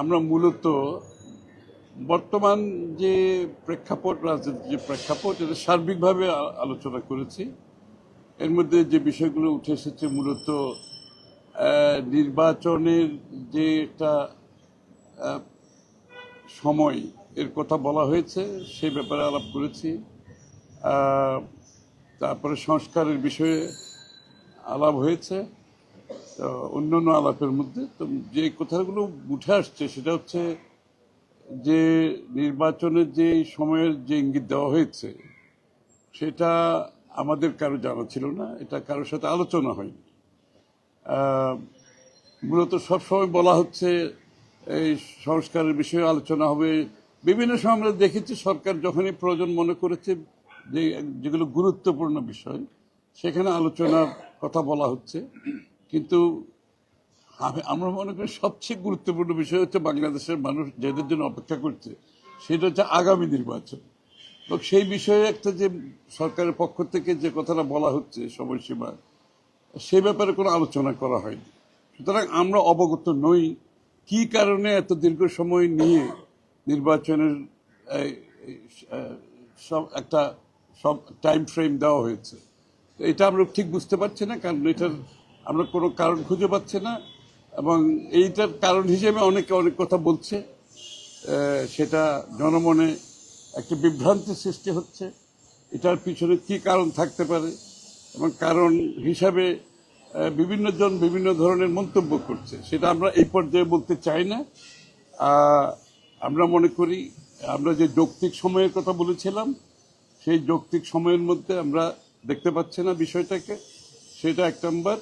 আমরা মূলত বর্তমান যে প্রেক্ষাপট রাজনীতির যে প্রেক্ষাপট, এটা সার্বিকভাবে আলোচনা করেছি। এর মধ্যে যে বিষয়গুলো উঠে এসেছে মূলত নির্বাচনের যে একটা সময় এর কথা বলা হয়েছে, সে ব্যাপারে আলাপ করেছি। তারপরে সংস্কারের বিষয়ে আলাপ হয়েছে। তো অন্যান্য আলাপের মধ্যে। তো যে কথাগুলো উঠে আসছে সেটা হচ্ছে যে নির্বাচনের যে সময়ের যে ইঙ্গিত দেওয়া হয়েছে, সেটা আমাদের কারও জানা ছিল না, এটা কারোর সাথে আলোচনা হয়নি। মূলত সবসময় বলা হচ্ছে এই সংস্কারের বিষয়ে আলোচনা হবে। বিভিন্ন সময় আমরা দেখেছি সরকার যখনই প্রয়োজন মনে করেছে যে যেগুলো গুরুত্বপূর্ণ বিষয়, সেখানে আলোচনার কথা বলা হচ্ছে। কিন্তু আমি- আমরা মনে করি সবচেয়ে গুরুত্বপূর্ণ বিষয় হচ্ছে বাংলাদেশের মানুষ যাদের জন্য অপেক্ষা করছে, সেটা হচ্ছে আগামী নির্বাচন। এবং সেই বিষয়ে একটা যে সরকারের পক্ষ থেকে যে কথাটা বলা হচ্ছে সময়সীমা, সে ব্যাপারে কোনো আলোচনা করা হয়নি। সুতরাং আমরা অবগত নই কি কারণে এত দীর্ঘ সময় নিয়ে নির্বাচনের সব একটা, সব টাইম ফ্রেম দেওয়া হয়েছে। এটা আমরা ঠিক বুঝতে পারছি না, কারণ এটার আমরা কোনো কারণ খুঁজে পাচ্ছি না, এবং এইটার কারণ হিসেবে অনেকে অনেক কথা বলছে। সেটা জনমনে একটা বিভ্রান্তি সৃষ্টি হচ্ছে। এটার পিছনে কি কারণ থাকতে পারে? এবং কারণ হিসাবে বিভিন্ন জন বিভিন্ন ধরনের মন্তব্য করছে। সেটা আমরা এই পর্যায়ে বলতে চাই না। আমরা মনে করি, আমরা যে যৌক্তিক সময়ের কথা বলেছিলাম, সেই যৌক্তিক সময়ের মধ্যে আমরা দেখতে পাচ্ছি না বিষয়টাকে। সেটা এক নম্বর।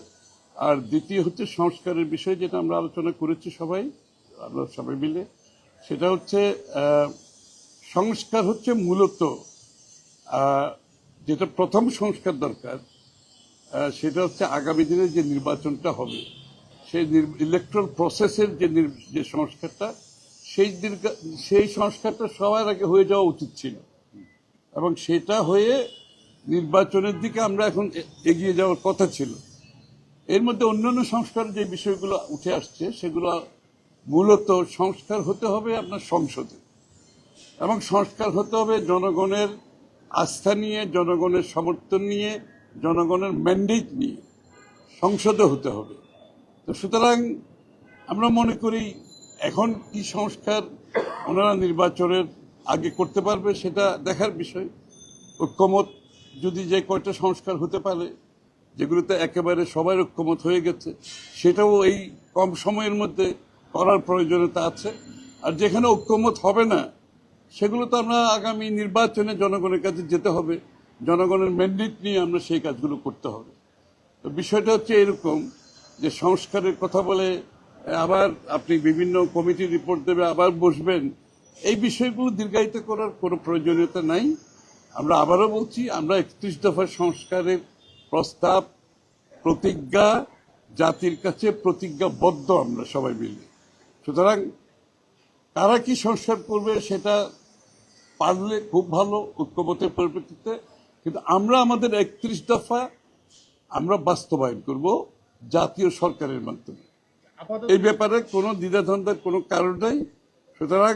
আর দ্বিতীয় হচ্ছে সংস্কারের বিষয় যেটা আমরা আলোচনা করেছি সবাই, আমরা সবাই মিলে। সেটা হচ্ছে সংস্কার হচ্ছে মূলত যেটা প্রথম সংস্কার দরকার সেটা হচ্ছে আগামী দিনে যে নির্বাচনটা হবে, সেই ইলেকট্রাল প্রসেসের যে যে সংস্কারটা, সেই সেই সংস্কারটা সবার আগে হয়ে যাওয়া উচিত ছিল। এবং সেটা হয়ে নির্বাচনের দিকে আমরা এখন এগিয়ে যাওয়ার কথা ছিল। এর মধ্যে অন্যান্য সংস্কার যে বিষয়গুলো উঠে আসছে, সেগুলো মূলত সংস্কার হতে হবে আপনার সংসদে। এবং সংস্কার হতে হবে জনগণের আস্থা নিয়ে, জনগণের সমর্থন নিয়ে, জনগণের ম্যান্ডেট নিয়ে। সংসদে হতে হবে। তো সুতরাং আমরা মনে করি এখন কি সংস্কার ওনারা নির্বাচনের আগে করতে পারবে সেটা দেখার বিষয়। ঐক্যমত যদি যে কয়টা সংস্কার হতে পারে যেগুলোতে একেবারে সবাই ঐক্যমত হয়ে গেছে, সেটাও এই কম সময়ের মধ্যে করার প্রয়োজনীয়তা আছে। আর যেখানে ঐক্যমত হবে না, সেগুলো তো আমরা আগামী নির্বাচনে জনগণের কাছে যেতে হবে। জনগণের ম্যান্ডেট নিয়ে আমরা সেই কাজগুলো করতে হবে। তো বিষয়টা হচ্ছে এরকম যে সংস্কারের কথা বলে আবার আপনি বিভিন্ন কমিটি রিপোর্ট দেবে, আবার বসবেন, এই বিষয়গুলো দীর্ঘায়িত করার কোনো প্রয়োজনীয়তা নাই। আমরা আবারও বলছি, আমরা একত্রিশ দফার সংস্কারের প্রস্তাব প্রতিজ্ঞা জাতির কাছে প্রতিজ্ঞাবদ্ধ আমরা সবাই মিলে। সুতরাং কারা কি সংস্কার করবে সেটা পারলে খুব ভালো ঐক্যমতের পরিপ্রেক্ষিতে কিন্তু আমরা আমাদের একত্রিশ দফা আমরা বাস্তবায়ন করব জাতীয় সরকারের মাধ্যমে। এই ব্যাপারে কোনো দ্বিধাদ্বন্দ্বের কোনো কারণ নাই। সুতরাং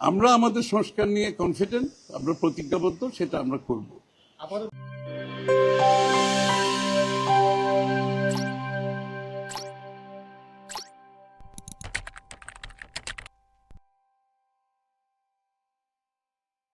আমরা আমাদের সংস্কার নিয়ে কনফিডেন্ট আমরা প্রতিজ্ঞাবদ্ধ সেটা আমরা করব। আপাতত